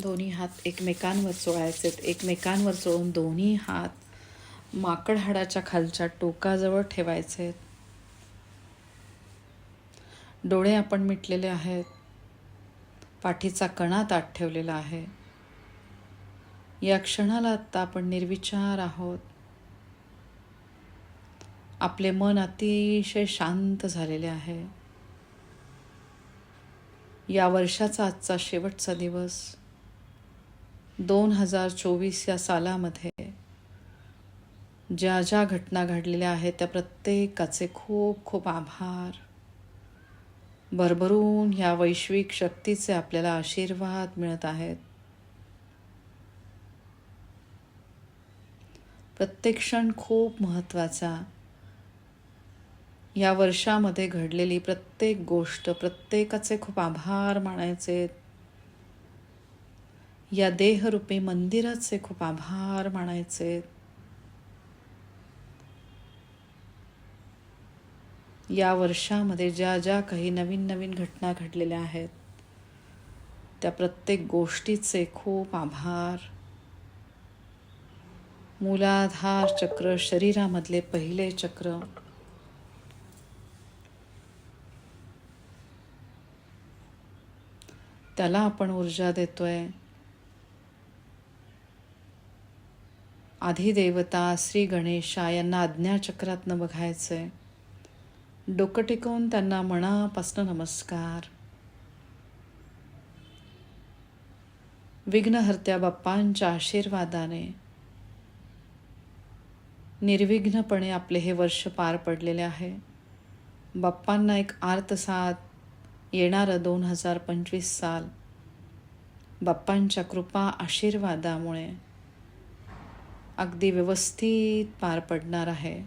दोन्ही हात एकमेकांवर चोळायचे. एकमेकांवर चोळून दोन्ही हात माकड हाडाच्या खालच्या टोकाजवळ ठेवायचे. डोळे आपण मिटलेले आहेत. पाठीचा कणा ताट ठेवलेला आहे. या क्षणाला आत्ता आपण निर्विचार आहोत. आपले मन अतिशय शांत झालेले आहे. या वर्षाचा आजचा शेवटचा दिवस. दोन हजार चोवीस या सालामध्ये ज्या ज्या घटना घडलेल्या आहेत त्या प्रत्येकाचे खूप खूप आभार. भरभरून ह्या वैश्विक शक्तीचे आपल्याला आशीर्वाद मिळत आहेत. प्रत्येक क्षण खूप महत्त्वाचा. या वर्षामध्ये घडलेली प्रत्येक गोष्ट प्रत्येकाचे खूप आभार मानायचे. या देहरूपी मंदिराचे खूप आभार मानायचे. या वर्षामध्ये ज्या ज्या काही नवीन नवीन घटना घडलेल्या आहेत त्या प्रत्येक गोष्टीचे खूप आभार. मूलाधार चक्र शरीरामधले पहिले चक्र. त्याला आपण ऊर्जा देतोय. आधिदेवता श्री गणेशा यांना आज्ञाचक्रातनं बघायचं आहे डोकं टिकवून त्यांना मनापासनं नमस्कार. विघ्नहर्त्या बाप्पांच्या आशीर्वादाने निर्विघ्नपणे आपले हे वर्ष पार पडलेले आहे. बाप्पांना एक आर्तसाद येणारं दोन हजार पंचवीस साल. बाप्पांच्या कृपा आशीर्वादामुळे अगदी व्यवस्थित पार पडणार आहे.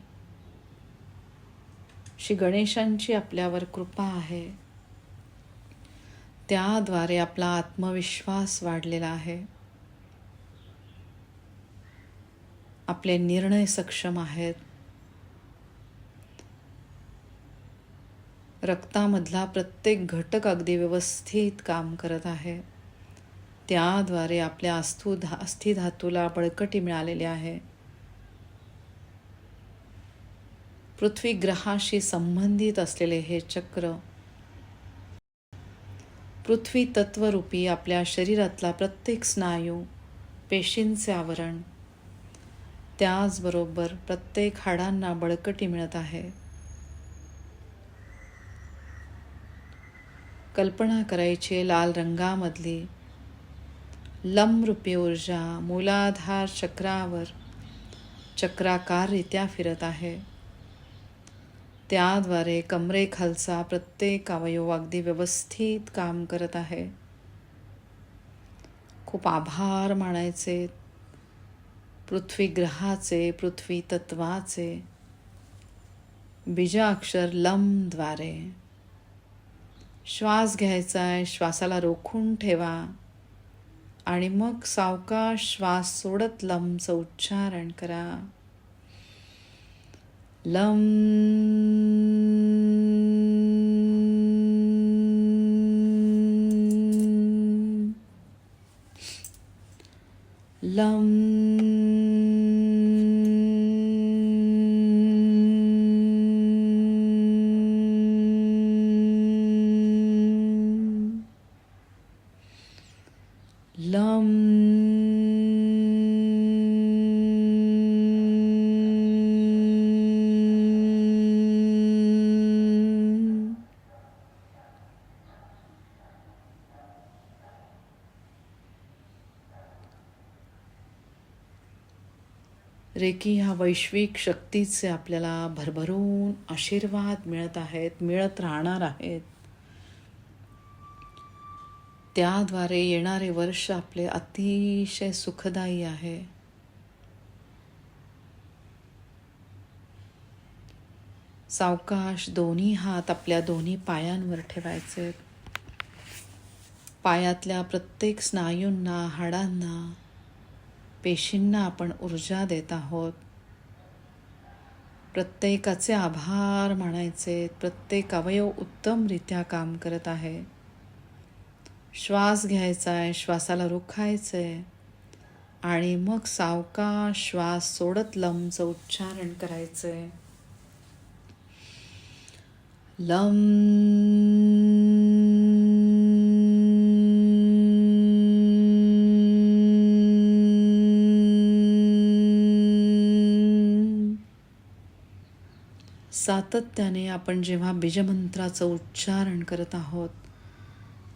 श्री गणेशांची आपल्यावर कृपा आहे. त्याद्वारे आपला आत्मविश्वास वाढलेला आहे. आपले निर्णय सक्षम आहेत. रक्तामधला प्रत्येक घटक अगदी व्यवस्थित काम करत आहे. त्याद्वारे आपल्या अस्थू धा अस्थिधातूला बळकटी मिळालेली आहे. पृथ्वी ग्रहाशी संबंधित असलेले हे चक्र पृथ्वी तत्वरूपी आपल्या शरीरातला प्रत्येक स्नायू पेशींचे आवरण त्याचबरोबर प्रत्येक हाडांना बळकटी मिळत आहे. कल्पना करायची लाल रंगामधली लंबरूपी ऊर्जा मूलाधार चक्रावर चक्राकाररित्या फिरत आहे. त्याद्वारे कमरेखालचा प्रत्येक अवयव अगदी व्यवस्थित काम करत आहे. खूप आभार मानायचे. पृथ्वी ग्रहाचे पृथ्वी तत्वाचे. बीजाक्षर लमद्वारे श्वास घ्यायचा आहे श्वासाला रोखून ठेवा. आणि मग सावकाश श्वास सोडत लमचं उच्चारण करा. लम लम रेकी ह्या वैश्विक शक्तीचे आपल्याला भरभरून आशीर्वाद मिळत आहेत मिळत राहणार आहेत. त्याद्वारे येणारे वर्ष आपले अतिशय सुखदायी आहे. सावकाश दोन्ही हात आपल्या दोन्ही पायांवर ठेवायचे. पायातल्या प्रत्येक स्नायूंना हाडांना पेशींना आपण ऊर्जा देत आहोत. प्रत्येकाचे आभार मानायचे प्रत्येक अवयव उत्तमरित्या काम करत आहे. श्वास घ्यायचा आहे श्वासाला रोखायचं आहे आणि मग सावका श्वास सोडत लमचं उच्चारण करायचं आहे लम सातत्याने आपण जेव्हा बीजमंत्राचं उच्चारण करत आहोत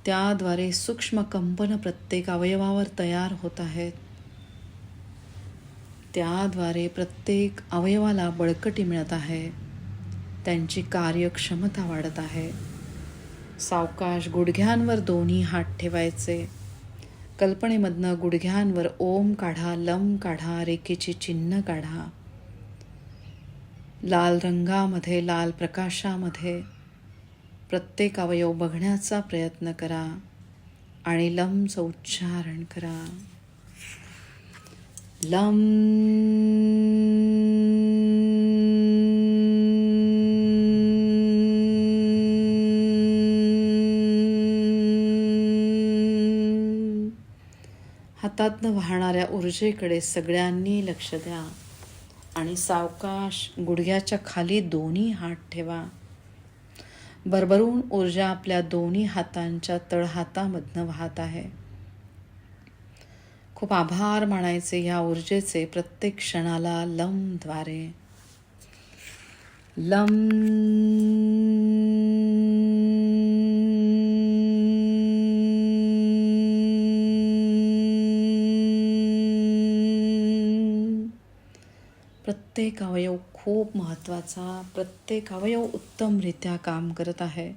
त्याद्वारे सूक्ष्म कंपन प्रत्येक अवयवावर तयार होत आहेत. त्याद्वारे प्रत्येक अवयवाला बळकटी मिळत आहे. त्यांची कार्यक्षमता वाढत आहे. सावकाश गुडघ्यांवर दोन्ही हात ठेवायचे. कल्पनेमधनं गुडघ्यांवर ओम काढा लम काढा रेखेची चिन्ह काढा. लाल रंगामध्ये लाल प्रकाशामध्ये प्रत्येक अवयव बघण्याचा प्रयत्न करा आणि लमचं उच्चारण करा. लम हातातनं वाहणाऱ्या ऊर्जेकडे सगळ्यांनी लक्ष द्या. आणि सावकाश गुडघ्याच्या खाली दोन्ही हात ठेवा. भरभरून ऊर्जा आपल्या दोन्ही हातांच्या तळहातामधनं वाहत आहे. खूप आभार मानायचे या ऊर्जेचे प्रत्येक क्षणाला लमद्वारे लम प्रत्येक अवयव खूप महत्त्वाचा प्रत्येक अवयव उत्तमरित्या काम करत आहे.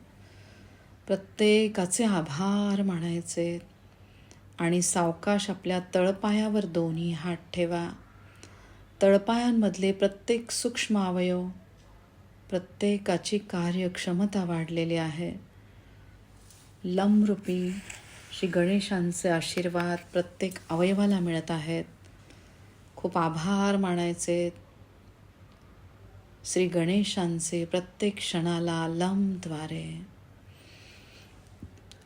प्रत्येकाचे आभार मानायचे आणि सावकाश आपल्या तळपायावर दोन्ही हात ठेवा. तळपायांमधले प्रत्येक सूक्ष्म अवयव प्रत्येकाची कार्यक्षमता वाढलेली आहे. लमरूपी श्री गणेशांचे आशीर्वाद प्रत्येक अवयवाला मिळत आहेत. खूप आभार मानायचे. श्री गणेशांचे प्रत्येक क्षणाला लमद्वारे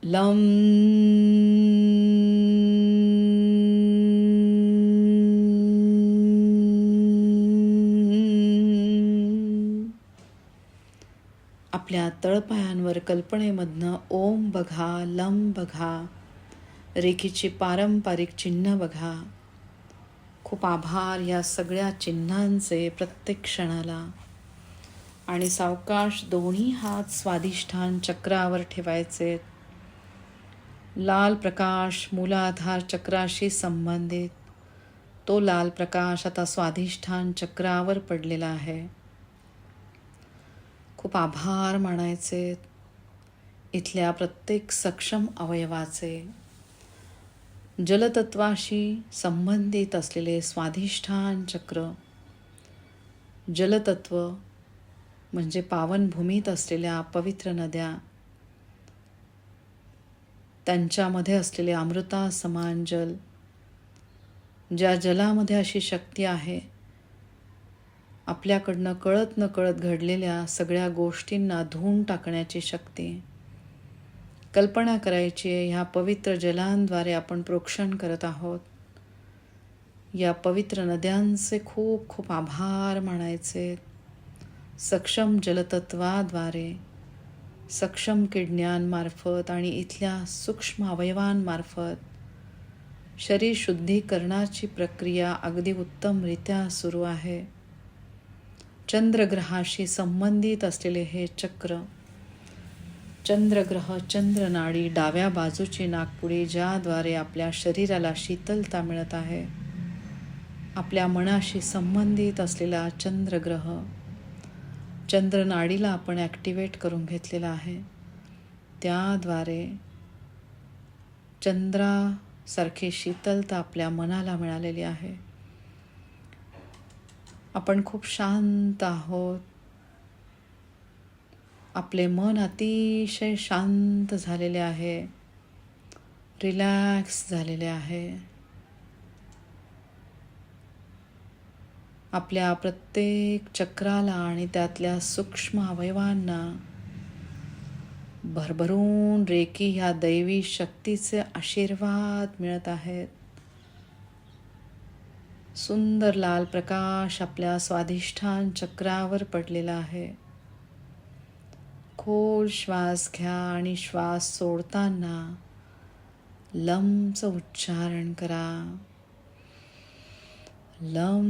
लम. आपल्या तळपायांवर कल्पनेमधनं ओम बघा लम बघा रेखीची पारंपरिक चिन्ह बघा. खूप आभार या सगळ्या चिन्हांचे प्रत्येक क्षणाला. आणि सावकाश दोन्ही हात स्वादिष्ठान चक्रावर ठेवायचे. लाल प्रकाश मूलाधार चक्राशी संबंधित. तो लाल प्रकाश आता स्वाधिष्ठान चक्रावर पडलेला आहे. खूप आभार मानायचे. इथल्या प्रत्येक सक्षम अवयवाचे. जलतत्वाशी संबंधित असलेले स्वाधिष्ठान चक्र. जलतत्व म्हणजे पावनभूमीत असलेल्या पवित्र नद्या त्यांच्यामध्ये असलेले अमृता समान जल ज्या जलामध्ये अशी शक्ती आहे आपल्याकडनं कळत न कळत घडलेल्या सगळ्या गोष्टींना धुवून टाकण्याची शक्ती. कल्पना करायची आहे ह्या पवित्र जलांद्वारे आपण प्रोक्षण करत आहोत. या पवित्र नद्यांचे खूप खूप आभार मानायचे. सक्षम जलतत्वाद्वारे सक्षम किडण्यांमार्फत आणि इथल्या सूक्ष्म अवयवांमार्फत शरीर शुद्धीकरणाची प्रक्रिया अगदी उत्तमरित्या सुरू आहे. चंद्रग्रहाशी संबंधित असलेले हे चक्र चंद्रग्रह चंद्रनाडी डाव्या बाजूची नागपुडी ज्याद्वारे आपल्या शरीराला शीतलता मिळत आहे. आपल्या मनाशी संबंधित असलेला चंद्रग्रह चंद्रनाडीला आपण ॲक्टिवेट करून घेतलेला आहे. त्याद्वारे चंद्रासारखी शीतलता आपल्या मनाला मिळालेली आहे. आपण खूप शांत आहोत. आपले मन अतिशय शांत झालेले आहे. रिलॅक्स झालेले आहे. आपल्या प्रत्येक चक्राला आणि त्यातल्या सूक्ष्म अवयवांना भरभरून रेकी ह्या दैवी शक्तीचे आशीर्वाद मिळत आहेत. सुंदर लाल प्रकाश आपल्या स्वाधिष्ठान चक्रावर पडलेला आहे. खोल श्वास घ्या आणि श्वास सोडताना लमचं उच्चारण करा. लम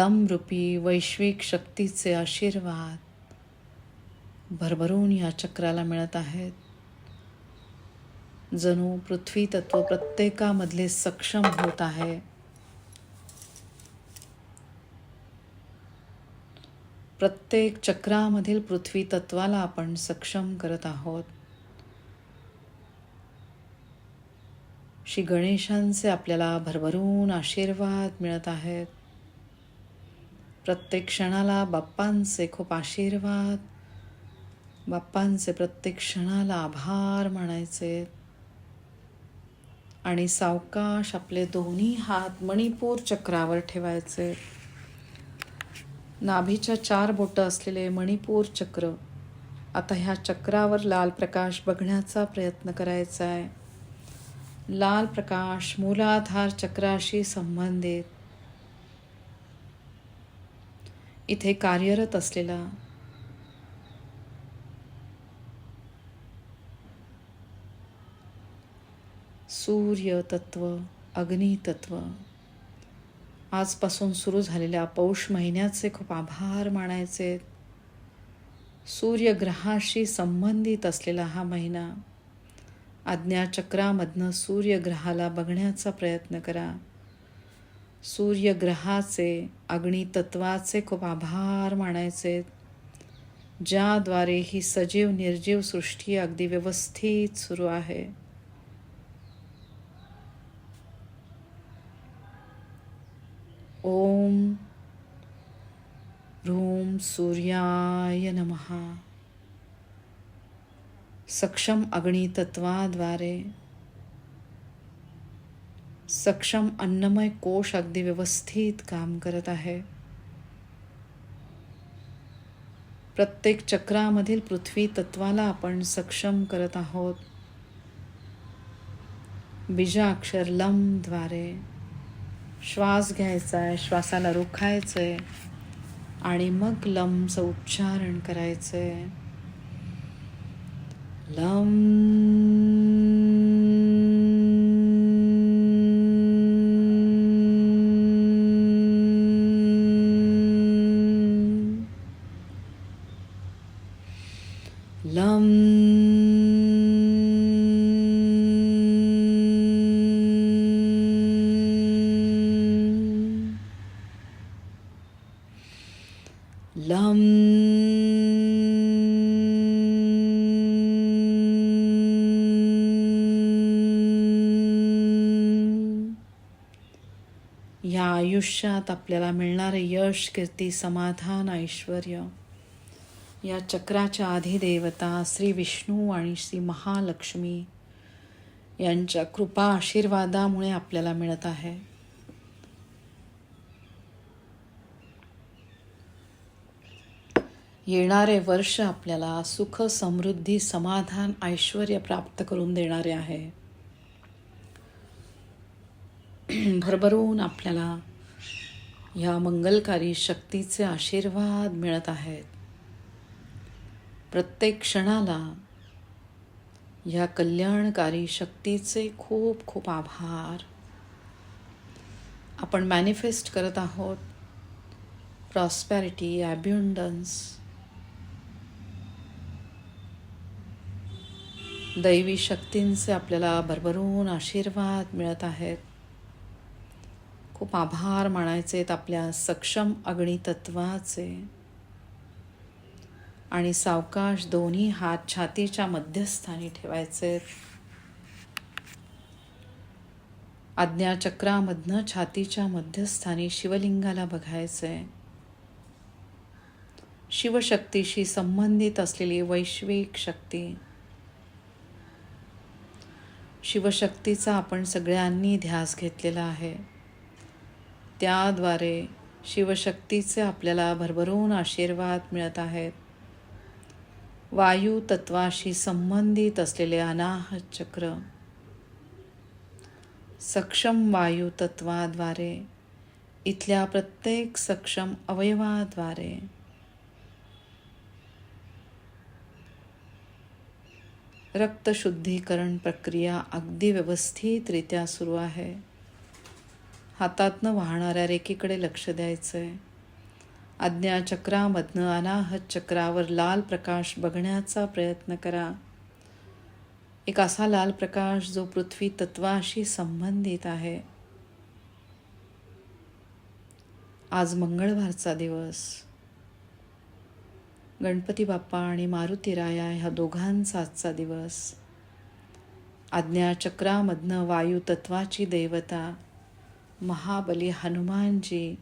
इस्लामरूपी वैश्विक शक्तीचे आशीर्वाद भरभरून या चक्राला मिळत आहेत. जणू पृथ्वी तत्व प्रत्येकामधले सक्षम होत आहे. प्रत्येक चक्रामधील पृथ्वी तत्वाला आपण सक्षम करत आहोत. श्री गणेशांचे आपल्याला भरभरून आशीर्वाद मिळत आहेत. प्रत्येक क्षणाला बाप्पांचे खूप आशीर्वाद बाप्पांचे प्रत्येक क्षणाला आभार म्हणायचे. आणि सावकाश आपले दोन्ही हात मणिपूर चक्रावर ठेवायचे. नाभीच्या चार बोटं असलेले मणिपूर चक्र आता ह्या चक्रावर लाल प्रकाश बघण्याचा प्रयत्न करायचा आहे लाल प्रकाश मूलाधार चक्राशी संबंधित इथे कार्यरत असलेला. सूर्य तत्व अग्नितत्व. आजपासून सुरू झालेल्या पौष महिन्याचे खूप आभार मानायचे. सूर्यग्रहाशी संबंधित असलेला हा महिना. आज्ञाचक्रामधनं सूर्यग्रहाला बघण्याचा प्रयत्न करा. सूर्यग्रहाचे अग्नितत्वाचे खूप आभार मानायचे ज्याद्वारे ही सजीव निर्जीव सृष्टी अगदी व्यवस्थित सुरू आहे. ओम ह्रूम सूर्याय नमः. सक्षम अग्नितत्वाद्वारे सक्षम अन्नमय कोश अगदी व्यवस्थित काम करत आहे. प्रत्येक चक्रामधील पृथ्वी तत्वाला आपण सक्षम करत आहोत. बीजाक्षर लमद्वारे श्वास घ्यायचा आहे श्वासाला रोखायचं आहे आणि मग लमचं उच्चारण करायचं आहे लम लम आयुष्यात आपल्याला मिळणारे यश कीर्ती समाधान ऐश्वर या चक्राच्या अधिदेवता श्री विष्णू आणि श्री महालक्ष्मी यांच्या कृपा आशीर्वादामुळे आपल्याला मिळत आहे. येणारे वर्ष आपल्याला सुख समृद्धी समाधान ऐश्वर प्राप्त करून देणारे आहे. भरभरून आपल्याला ह्या मंगलकारी शक्तीचे आशीर्वाद मिळत आहेत. प्रत्येक क्षणाला ह्या कल्याणकारी शक्तीचे खूप खूप आभार. आपण मॅनिफेस्ट करत आहोत. प्रॉस्पॅरिटी ॲब्युंडन्स दैवी शक्तींचे आपल्याला भरभरून आशीर्वाद मिळत आहेत. खूप आभार मानायचे आहेत आपल्या सक्षम अग्नितत्वाचे आणि सावकाश दोन्ही हात छातीच्या मध्यस्थानी ठेवायचे आज्ञाचक्रामधनं छातीच्या मध्यस्थानी शिवलिंगाला बघायचंय शिवशक्तीशी संबंधित असलेली वैश्विक शक्ती. शिवशक्तीचा आपण सगळ्यांनी ध्यास घेतलेला आहे. त्याद्वारे शिवशक्तीचे आपल्याला भरभरून आशीर्वाद मिळत आहेत. वायू तत्वाशी संबंधित असलेले अनाहत चक्र सक्षम वायू तत्वाद्वारे इथल्या प्रत्येक सक्षम अवयवाद्वारे. रक्तशुद्धीकरण प्रक्रिया अगदी व्यवस्थितरित्या सुरू आहे. हातातनं वाहणाऱ्या रेखेकडे लक्ष द्यायचं आहे आज्ञाचक्रामधनं अनाहत चक्रावर लाल प्रकाश बघण्याचा प्रयत्न करा. एक असा लाल प्रकाश जो पृथ्वी तत्वाशी संबंधित आहे. आज मंगळवारचा दिवस. गणपती बाप्पा आणि मारुतीराया ह्या दोघांचा आजचा दिवस आज्ञाचक्रामधनं वायुतत्वाची देवता. महाबली हनुमानजी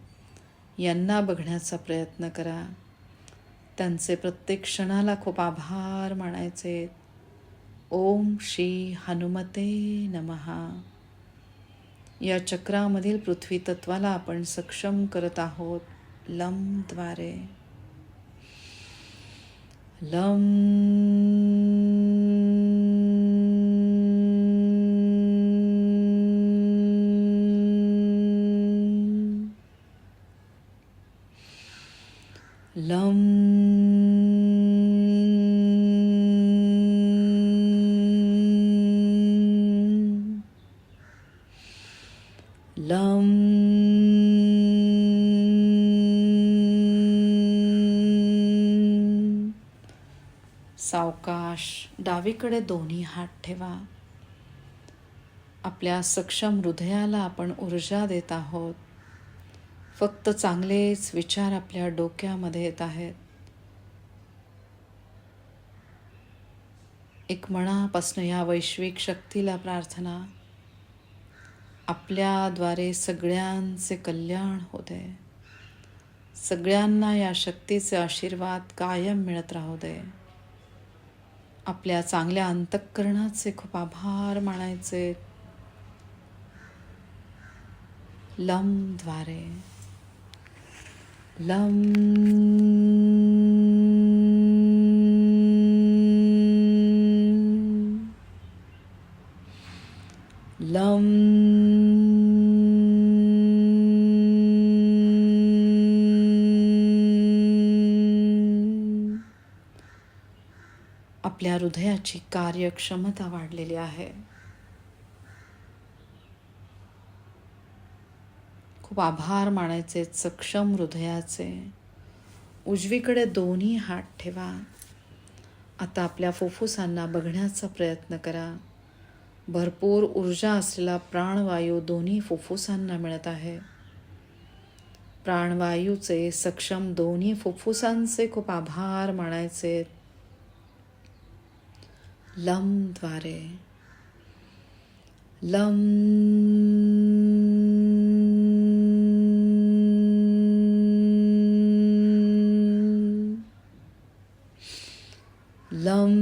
यांना बघण्याचा प्रयत्न करा. त्यांचे प्रत्येक क्षणाला खूप आभार मानायचे. ओम श्री हनुमते नमहा या चक्रामधील पृथ्वी तत्वाला आपण सक्षम करत आहोत. लमद्वारे लं लं लं सावकाश डावीकडे दोन्ही हात ठेवा. आपल्या सक्षम हृदयाला आपण ऊर्जा देत आहोत. फक्त चांगलेच विचार आपल्या डोक्यामध्ये येत आहेत. एक मनापासनं या वैश्विक शक्तीला प्रार्थना आपल्याद्वारे सगळ्यांचे कल्याण होते. सगळ्यांना या शक्तीचे आशीर्वाद कायम मिळत राहू दे. आपल्या चांगल्या अंतःकरणाचे खूप आभार मानायचे. लमद्वारे. लम लम आपल्या हृदयाची कार्यक्षमता वाढलेली आहे. खूप आभार मानायचे सक्षम हृदयाचे. उजवीकडे दोन्ही हात ठेवा. आता आपल्या फुफ्फुसांना बघण्याचा प्रयत्न करा. भरपूर ऊर्जा असलेला प्राणवायू दोन्ही फुफ्फुसांना मिळत आहे. प्राणवायूचे सक्षम दोन्ही फुफ्फुसांचे खूप आभार मानायचे. लमद्वारे. लम लम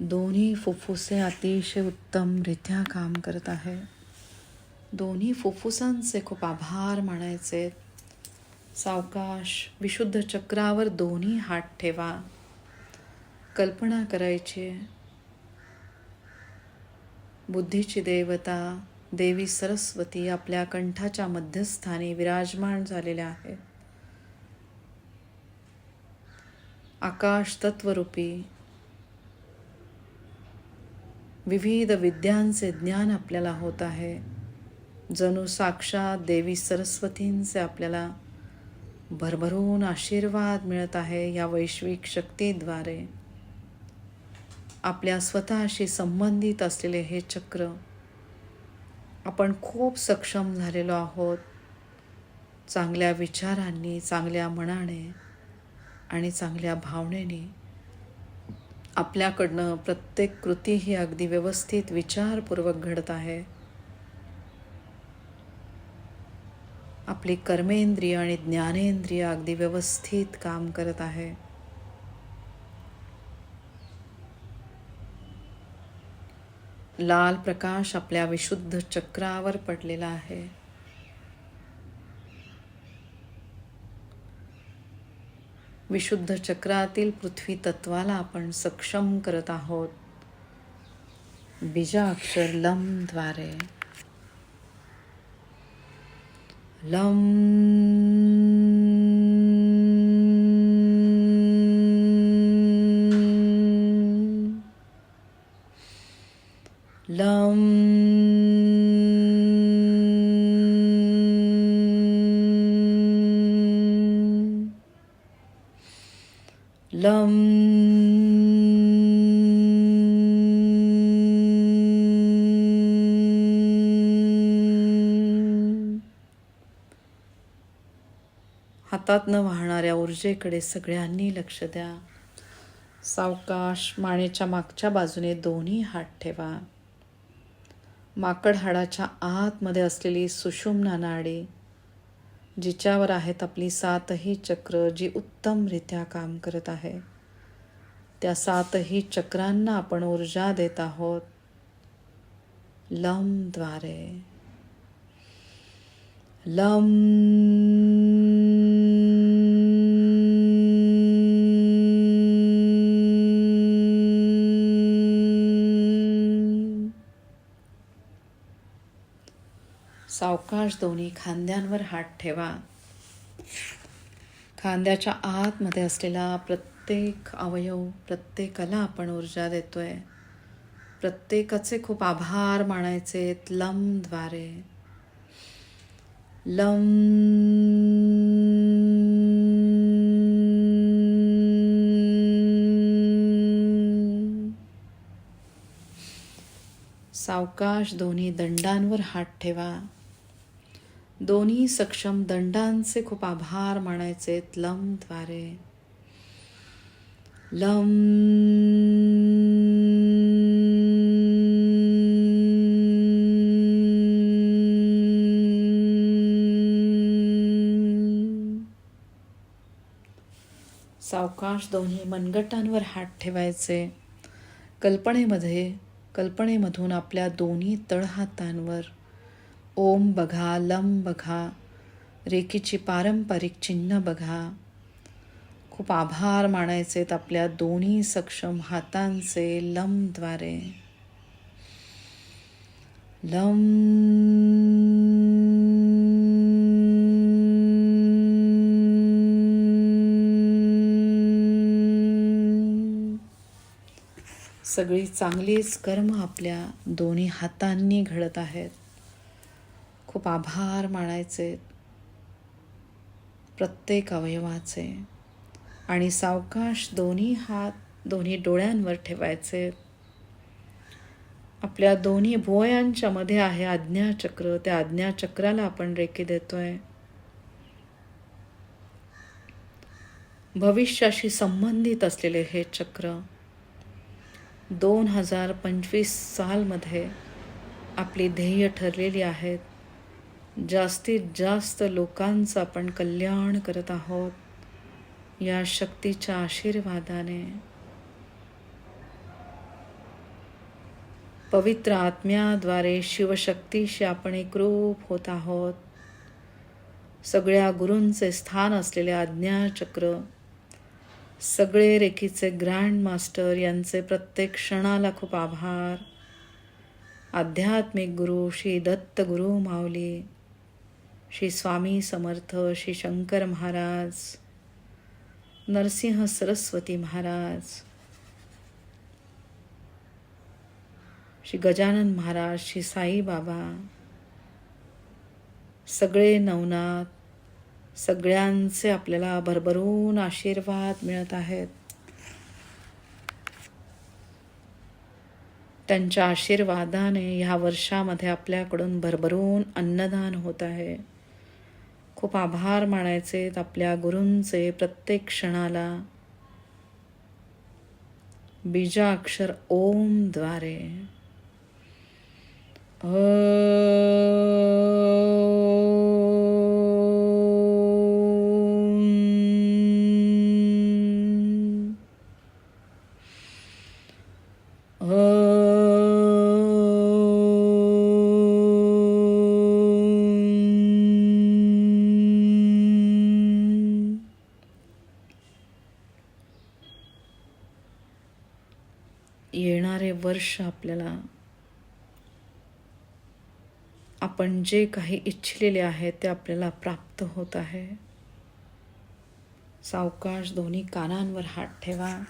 दोन्ही फुफ्फुसे अतिशय उत्तमरित्या काम करत आहे. दोन्ही फुफ्फुसांचे खूप आभार मानायचे. सावकाश विशुद्ध चक्रावर दोन्ही हात ठेवा. कल्पना करायची. बुद्धीची देवता देवी सरस्वती आपल्या कंठाच्या मध्यस्थानी विराजमान झालेल्या आहेत आकाश तत्वरूपी विविध विद्यांचे ज्ञान आपल्याला होत आहे. जणू साक्षात देवी सरस्वतींचे आपल्याला भरभरून आशीर्वाद मिळत आहे या वैश्विक शक्तीद्वारे. आपल्या स्वतःशी संबंधित असलेले हे चक्र आपण खूप सक्षम झालेलो आहोत. चांगल्या विचारांनी चांगल्या मनाने आणि चांगल्या भावनेने. आपल्याकडनं प्रत्येक कृती ही अगदी व्यवस्थित विचारपूर्वक घडत आहे. आपली कर्मेंद्रिय आणि ज्ञानेंद्रिय अगदी व्यवस्थित काम करत आहे. लाल प्रकाश आपल्या विशुद्ध चक्रावर पडलेला आहे. विशुद्ध चक्रातील पृथ्वी तत्वाला आपण सक्षम करत आहोत. बीजाक्षर लमद्वारे. लम हातातनं वाहणाऱ्या ऊर्जेकडे सगळ्यांनी लक्ष द्या. सावकाश मानेच्या मागच्या बाजूने दोन्ही हात ठेवा. माकड हाडाच्या आतमध्ये असलेली सुषुम्ना नाडी जिच्यावर आहेत आपली सातही चक्र जी उत्तमरित्या काम करत आहे. त्या सातही चक्रांना आपण ऊर्जा देत आहोत. लमद्वारे लम सावकाश दोन्ही खांद्यांवर हात ठेवा. खांद्याच्या आतमध्ये असलेला प्रत्येक अवयव प्रत्येकाला आपण ऊर्जा देतोय. प्रत्येकाचे खूप आभार मानायचे लमद्वारे लम सावकाश दोन्ही दंडांवर हात ठेवा. दोन्ही सक्षम दंडांचे खूप आभार मानायचे लमद्वारे लम सावकाश दोन्ही मनगटांवर हात ठेवायचे. कल्पनेमध्ये कल्पनेमधून आपल्या दोन्ही तळहातांवर. ओम बघा लम बघा रेकीची पारंपरिक चिन्ह बघा. खूप आभार मानायचेत आपल्या दोन्ही सक्षम हातांचे लमद्वारे लम. सगळी चांगलीच कर्म आपल्या दोन्ही हातांनी घडत आहेत. खूप आभार मानायचे. प्रत्येक अवयवाचे. आणि सावकाश दोन्ही हात दोन्ही डोळ्यांवर ठेवायचे. आपल्या दोन्ही भुवयांच्या मध्ये आहे आज्ञाचक्र. त्या आज्ञाचक्राला आपण रेकी देतोय. भविष्याशी संबंधित असलेले हे चक्र दोन हजार पंचवीस सालमध्ये आपली ध्येय ठरलेली आहेत. जास्तीत जास्त लोकांचं आपण कल्याण करत आहोत या शक्तीच्या आशीर्वादाने. पवित्र आत्म्याद्वारे शिवशक्तीशी आपण एकरूप होत आहोत. सगळ्या गुरूंचे स्थान असलेले आज्ञाचक्र सगळे रेखीचे ग्रँड मास्टर यांचे प्रत्येक क्षणाला खूप आभार. आध्यात्मिक गुरु श्री दत्त गुरु माऊली श्री स्वामी समर्थ श्री शंकर महाराज नरसिंह सरस्वती महाराज श्री गजानन महाराज श्री साईबाबा सगळे नवनाथ सगळ्यांचे आपल्याला भरभरून आशीर्वाद मिळत आहेत. त्यांच्या आशीर्वादाने ह्या वर्षामध्ये आपल्याकडून भरभरून अन्नदान होत आहे. खूप आभार मानायचे आपल्या गुरूंचे प्रत्येक क्षणाला. बीजाक्षर ओमद्वारे. ओ वर्ष आपल्याला आपण जे काही इच्छिलेले आहे ते आपल्याला प्राप्त होत आहे. सावकाश दोन्ही कानांवर हात ठेवा.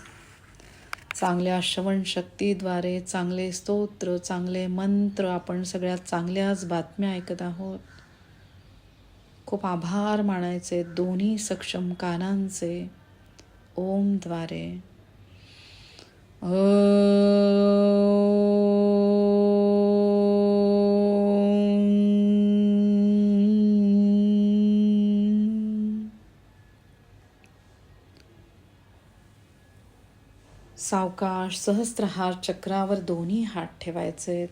चांगल्या श्रवण शक्तीद्वारे चांगले स्तोत्र चांगले मंत्र आपण सगळ्यात चांगल्याच बातम्या ऐकत आहोत. खूप आभार मानायचे दोन्ही सक्षम कानांचे. ओमद्वारे सावकाश सहस्त्रहार चक्रावर दोन्ही हात ठेवायचे.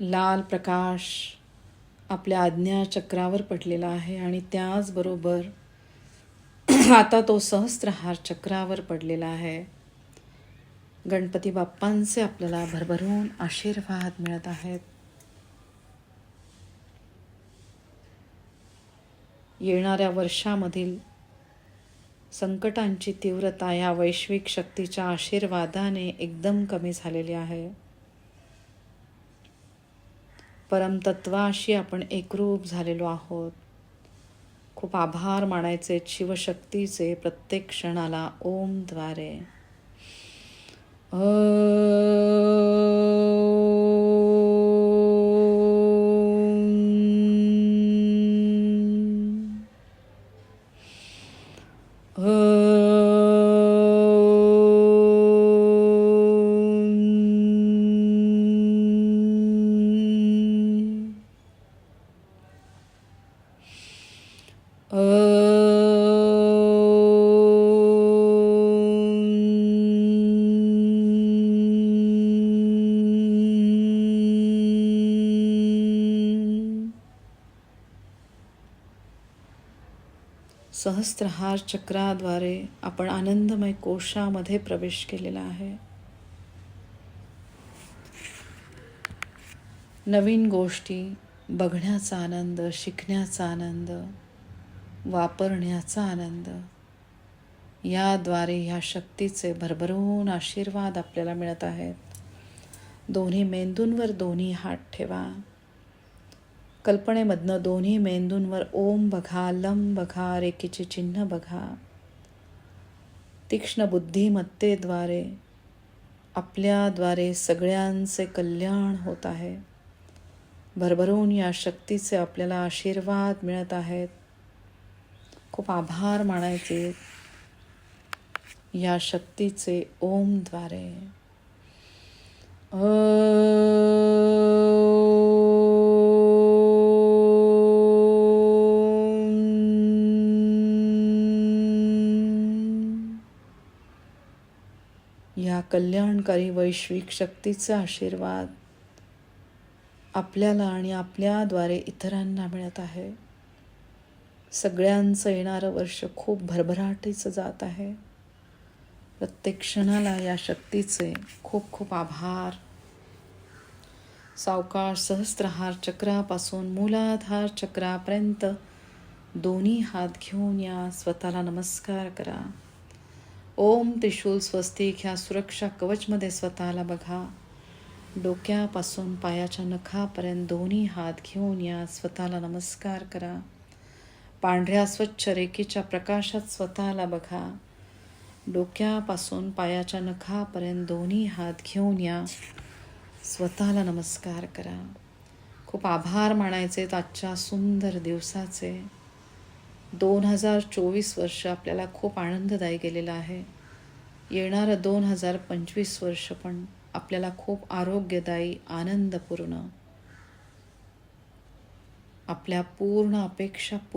लाल प्रकाश आपल्या आज्ञा चक्रावर पडलेला आहे आणि त्याचबरोबर आता तो सहस्त्रहार चक्रावर पडलेला आहे. गणपती बाप्पांचे आपल्याला भरभरून आशीर्वाद मिळत आहेत. येणाऱ्या वर्षामधील संकटांची तीव्रता या वैश्विक शक्तीच्या आशीर्वादाने एकदम कमी झालेली आहे. परमतत्वाशी आपण एकरूप झालेलो आहोत. खूप आभार मानायचे शिवशक्तीचे प्रत्येक क्षणाला ओमद्वारे ओम. सहस्त्रहार चक्राद्वारे आपण आनंदमय कोशामध्ये प्रवेश केलेला आहे. नवीन गोष्टी बघण्याचा आनंद शिकण्याचा आनंद वापरण्याचा आनंद याद्वारे ह्या शक्तीचे भरभरून आशीर्वाद आपल्याला मिळत आहेत. दोन्ही मेंदूंवर दोन्ही हात ठेवा. कल्पनेमधनं दोन्ही मेंदूंवर ओम बघा लम बघा रेखीचे चिन्ह बघा. तीक्ष्ण बुद्धिमत्तेद्वारे आपल्याद्वारे सगळ्यांचे कल्याण होत आहे. भरभरून या शक्तीचे आपल्याला आशीर्वाद मिळत आहेत. खूप आभार मानायचे या शक्तीचे ओमद्वारे. ओ कल्याणकारी वैश्विक शक्तीचा आशीर्वाद आपल्याला आणि आपल्याद्वारे इतरांना मिळत आहे. सगळ्यांचं येणारं वर्ष खूप भरभराटीचं जात आहे. प्रत्येक क्षणाला या शक्तीचे खूप खूप आभार. सावकाश सहस्त्रहार चक्रापासून मूलाधार चक्रापर्यंत दोन्ही हात घेऊन या स्वतःला नमस्कार करा. ओम त्रिशूल स्वस्तिक ह्या सुरक्षा कवचमध्ये स्वतःला बघा. डोक्यापासून पायाच्या नखापर्यंत दोन्ही हात घेऊन या स्वतःला नमस्कार करा. पांढऱ्या स्वच्छ रेखेच्या प्रकाशात स्वतःला बघा. डोक्यापासून पायाच्या नखापर्यंत दोन्ही हात घेऊन या स्वतःला नमस्कार करा. खूप आभार मानायचे आजच्या सुंदर दिवसाचे. दोन हजार चोवीस वर्ष आपल्याला खूप आनंददायी गेलेलं आहे. येणारं दोन हजार पंचवीस वर्ष पण आपल्याला खूप आरोग्यदायी आनंदपूर्ण. आपल्या पूर्ण अपेक्षा पूर्ण